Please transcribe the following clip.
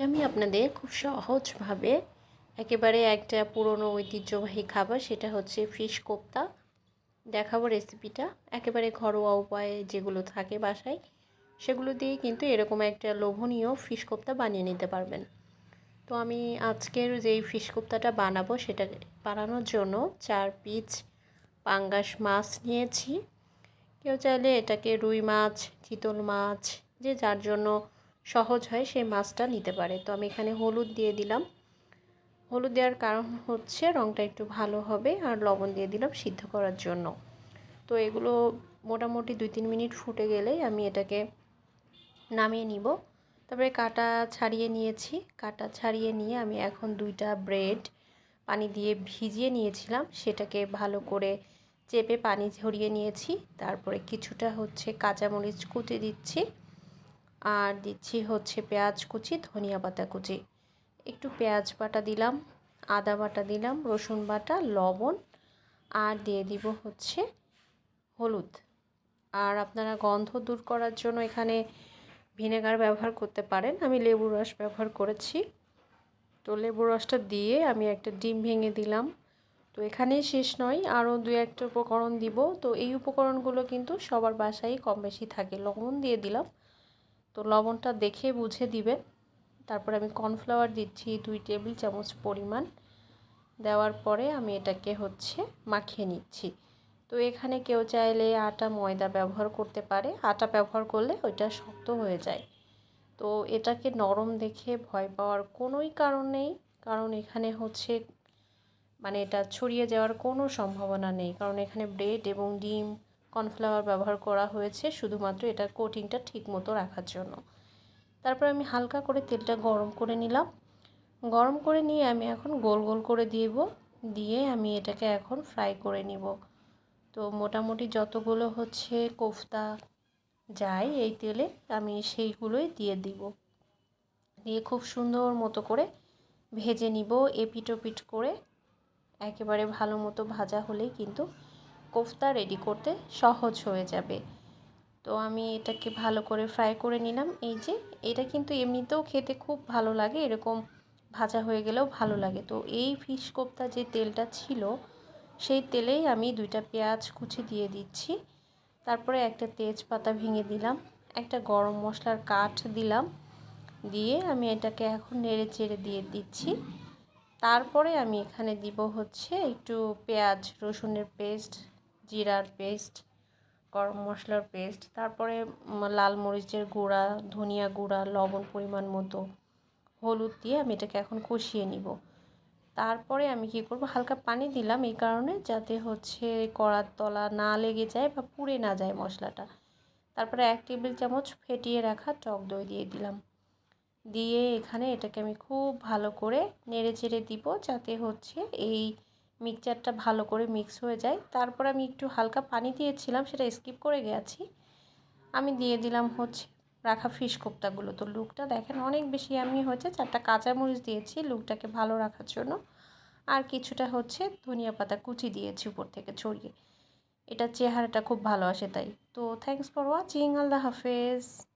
আমি আপনাদের খুব সহজভাবে একেবারে একটা পুরনো ঐতিহ্যবাহী খাবার, সেটা হচ্ছে ফিশ কোপ্তা। দেখাবো রেসিপিটা একেবারে ঘরোয়া উপায়ে যেগুলো থাকে বাসায়, সেগুলো দিয়ে কিন্তু এরকম একটা লোভনীয় ফিশ কোপ্তা বানিয়ে নিতে পারবেন। তো আমি আজকের যেই ফিশ কোপ্তাটা বানাবো, সেটা বানানোর জন্য চার পিস পাঙ্গাস মাছ নিয়েছি। কেউ চাইলে এটাকে রুই মাছ, চিতল মাছ, যে যার জন্য সহজ হয় সেই মাছটা নিতে পারে। তো আমি এখানে হলুদ দিয়ে দিলাম। হলুদ দেওয়ার কারণ হচ্ছে রঙটা একটু ভালো হবে আর লবণ দিয়ে দিলাম সিদ্ধ করার জন্য। তো এগুলো মোটামুটি দুই তিন মিনিট ফুটে গেলেই আমি এটাকে নামিয়ে নিব। তারপরে কাটা ছাড়িয়ে নিয়েছি। কাটা ছাড়িয়ে নিয়ে আমি এখন দুইটা ব্রেড পানি দিয়ে ভিজিয়ে নিয়েছিলাম। সেটাকে ভালো করে চেপে পানি ঝরিয়ে নিয়েছি। তারপরে কিছুটা হচ্ছে কাঁচামরিচ কুচি দিচ্ছি। আর দিচ্ছি হচ্ছে পেঁয়াজ কুচি, ধনিয়া পাতা কুচি। একটু পেঁয়াজ বাটা দিলাম, আদা বাটা দিলাম, রসুন বাটা, লবণ, আর দিয়ে দিব হচ্ছে হলুদ। আর আপনারা গন্ধ দূর করার জন্য এখানে ভিনেগার ব্যবহার করতে পারেন। আমি লেবুর রস ব্যবহার করেছি। তো লেবুর রসটা দিয়ে আমি একটা ডিম ভেঙে দিলাম। তো এখানেই শেষ নয়, আরও দু একটা উপকরণ দিব। তো এই উপকরণগুলো কিন্তু সবার বাসায় কম বেশি থাকে। লবণ দিয়ে দিলাম। তো লবণটা দেখে বুঝে দিবেন তারপরে আমি কর্নফ্লাওয়ার দিচ্ছি দুই টেবিল চামচ পরিমাণ। দেওয়ার পরে আমি এটাকে হচ্ছে মাখিয়ে নিচ্ছি। তো এখানে কেউ চাইলে আটা, ময়দা ব্যবহার করতে পারে। আটা ব্যবহার করলে ওইটা শক্ত হয়ে যায়। তো এটাকে নরম দেখে ভয় পাওয়ার কোনোই কারণ নেই। কারণ এখানে হচ্ছে মানে এটা ছড়িয়ে যাওয়ার কোনো সম্ভাবনা নেই। কারণ এখানে ব্রেড এবং ডিম কর্নফ্লাওয়ার ব্যবহার করা হয়েছে শুধুমাত্র এটার কোটিংটা ঠিক মতো রাখার জন্য। তারপর আমি হালকা করে তেলটা গরম করে নিলাম। গরম করে নিয়ে আমি এখন গোল গোল করে দিব। দিয়ে আমি এটাকে এখন ফ্রাই করে নিব। তো মোটামুটি যতগুলো হচ্ছে কোফতা যায় এই তেলে আমি সেইগুলোই দিয়ে দিব। দিয়ে খুব সুন্দর মতো করে ভেজে নিব এপিট ওপিট করে। একেবারে ভালো মতো ভাজা হলেই কিন্তু কোফতা রেডি করতে সহজ হয়ে যাবে। তো আমি এটাকে ভালো করে ফ্রাই করে নিলাম। এই যে, এটা কিন্তু এমনিতেও খেতে খুব ভালো লাগে, এরকম ভাজা হয়ে গেলেও ভালো লাগে। তো এই ফিশ কোপ্তা যে তেলটা ছিল, সেই তেলেই আমি দুইটা পেঁয়াজ কুচি দিয়ে দিচ্ছি। তারপরে একটা তেজপাতা ভেঙে দিলাম, একটা গরম মশলার কাঠ দিলাম। দিয়ে আমি এটাকে এখন নেড়ে চেড়ে দিয়ে দিচ্ছি। তারপরে আমি এখানে দিব হচ্ছে একটু পেঁয়াজ রসুনের পেস্ট জিরার পেস্ট, গরম মশলার পেস্ট, তারপরে লাল মরিচের গুঁড়া, ধনিয়া গুঁড়া, লবণ পরিমাণ মতো, হলুদ দিয়ে আমি এটাকে এখন কষিয়ে নিব। তারপরে আমি কি করব, হালকা পানি দিলাম এই কারণে যাতে হচ্ছে কড়ার তলা না লেগে যায় বা পুড়ে না যায় মশলাটা। তারপরে এক টেবিল চামচ ফেটিয়ে রাখা টক দই দিয়ে দিলাম। দিয়ে এখানে এটাকে আমি খুব ভালো করে নেড়ে চেড়ে দিব যাতে হচ্ছে এই মিক্সচারটা ভালো করে মিক্স হয়ে যায়। তারপর আমি একটু হালকা পানি দিয়েছিলাম, সেটা স্কিপ করে গেছি। আমি দিয়ে দিলাম হচ্ছে রাখা ফিশ কোপ্তাগুলো। তো লুকটা দেখেন, অনেক বেশি আমি হচ্ছে চারটা কাঁচামরিচ দিয়েছি লুকটাকে ভালো রাখার জন্য। আর কিছুটা হচ্ছে ধনিয়া পাতা কুচি দিয়েছি উপর থেকে ছড়িয়ে। এটা চেহারাটা খুব ভালো আসে তাই। তো থ্যাংকস ফর ওয়াচিং আল্লাহ হাফেজ।